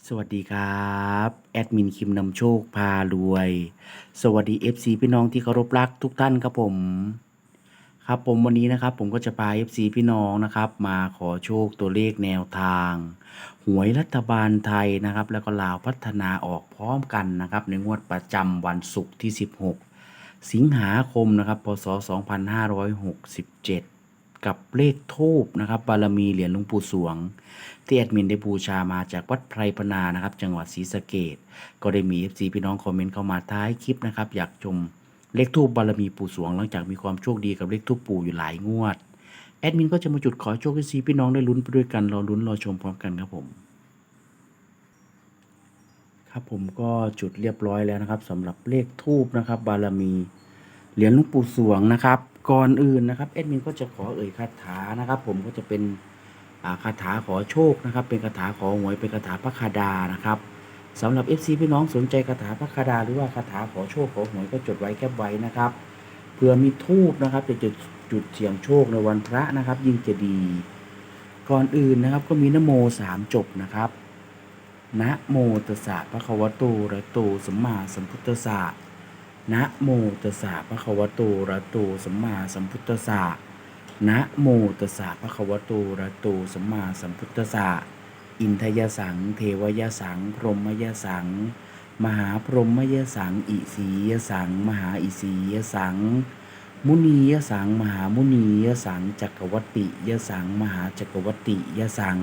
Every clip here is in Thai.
ส วัสดีครับ แอดมินคิมนำโชคพารวย สวัสดี FC พี่น้องที่เคารพรักทุกท่านครับผม ครับผมวันนี้นะครับ ผมก็จะพา FC พี่น้องนะครับ มาขอโชคตัวเลขแนวทาง หวยรัฐบาลไทยนะครับ แล้วก็ลาวพัฒนาออกพร้อมกันนะครับ ในงวดประจำวันศุกร์ที่ 16 สิงหาคมนะครับพศ2567 กับเลขทูบนะครับบารมีเหรียญหลวงปู่สวง ที่แอดมินได้บูชามาจากวัดไพรพนานะครับ จังหวัดศรีสะเกดก็ได้มี FC พี่น้องคอมเมนต์เข้ามาท้ายคลิปนะครับ อยากชมเลขทูบบารมีปู่สวง หลังจากมีความโชคดีกับเลขทูบปู่อยู่หลายงวดแอดมินก็จะมาจุดขอโชคให้ซีพี่น้องได้ลุ้นไปด้วยกันรอลุ้นรอชมพร้อมกันครับผม ครับผมก็จุดเรียบร้อยแล้วนะครับสำหรับเลขทูบนะครับ บารมีเหรียญหลวงปู่สวงนะครับ ก่อนอื่นนะครับแอดมินก็จะขอเอ่ยคาถานะครับ ผมก็จะเป็นคาถาขอโชคนะครับ เป็นคาถาขอหวยเป็นคาถาพระคาดานะครับสำหรับ FC พี่น้องสนใจคาถาพระคาดา หรือว่าคาถาขอโชคขอหวยก็จดไว้แคบไว้นะครับเผื่อมีทูบนะครับจะจุดจุดเสี่ยงโชคในวันพระนะครับ ยิ่งจะดี ก่อนอื่นนะครับก็มีนโมสามจบนะครับนะโมตัสสะพระควโตระโตสัมมาสัมพุทธัสสะ นะโมตัสสะพระคะวะโตอะระโตสัมมาสัมพุทธัสสะนะโมตัสสะพระคะวะโตอะระโตสัมมาสัมพุทธัสสะอินทยสัง เทวยสัง พรหมยสัง มหาพรหมยสัง อิสียสัง มหาอิสียสัง มุนียสัง มหามุนียสัง จักรวัติยสัง มหาจักรวัติยสัง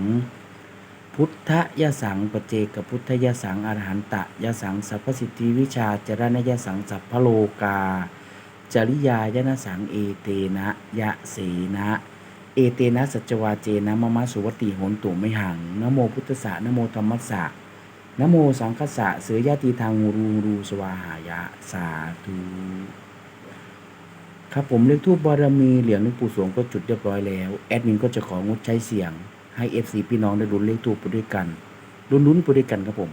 พุทธยสังปเจกพุทธยสังอรหันตะยสังสัพพสิทธิวิชาจรณยสังสัพพโลกา จริยายนสังเอเตนะยะเสนะเอเตนะสัจวาเจนะมะมะสุวติโหนตุไม่หังนโมพุทธสะนโมธรรมสะนโมสังคสะเสือยาติทางรูรูสวาหายะสาธุครับผมเลขทูปบารมีเหรียญหลวงปู่สวงก็จุดเรียบร้อยแล้ว แอดมินก็จะของดใช้เสียง ให้ FC พี่น้องได้ลุ้นเลขทูปไปด้วยกันลุ้นๆไปด้วยกันครับผม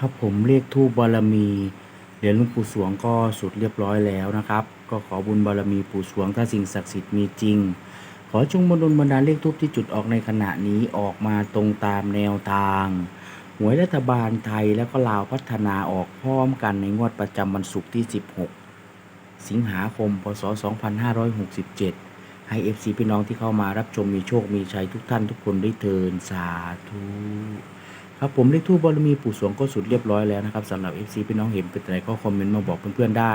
ครับผมเลขทูบบารมีเหรียญหลวงปู่สวงก็สุดเรียบร้อยแล้วนะครับ ก็ขอบุญบารมีปู่สวงถ้าสิ่งศักดิ์สิทธิ์มีจริง ขอจงบนดลบันดาลเลขทูบที่จุดออกในขณะนี้ออกมาตรงตามแนวทางหวยรัฐบาลไทยและก็ลาวพัฒนาออกพร้อมกันในงวดประจำวันศุกร์ที่ 16 สิงหาคม พศ 2567 ให้ FC พี่น้องที่เข้ามารับชมมีโชคมีชัยทุกท่านทุกคนได้เทินสาธุ ครับผมเลขทูบบารมีปู่สวงก็สุดเรียบร้อยแล้วนะครับสำหรับ FC พี่น้องเห็นเป็นอะไรก็คอมเมนต์มาบอกเพื่อนๆได้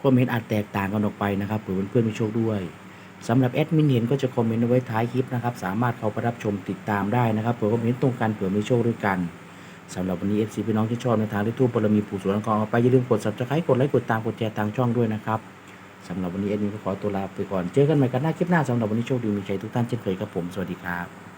ความเห็นอาจแตกต่างกันออกไปนะครับเผื่อเพื่อนๆมีโชคด้วยสำหรับแอดมินเห็นก็จะคอมเมนต์เอาไว้ท้ายคลิปนะครับสามารถเข้าไปรับชมติดตามได้นะครับเผื่อความเห็นต์ตรงกันเผื่อมีโชคด้วยกันสำหรับวันนี้ FC พี่น้องที่ชอบในทางเลขทูบบารมีปู่สวงก็เอาไปอย่าลืมกด subscribe กดไลค์กดตามกดแชร์ทางช่องด้วยนะครับสำหรับวันนี้แอดมินก็ขอตัวลาไปก่อนเจอกันใหม่กันหน้าคลิปหน้าสำหรับวันนี้โชคดีมีชัยทุกท่านเช่นเคยครับผมสวัสดีครับ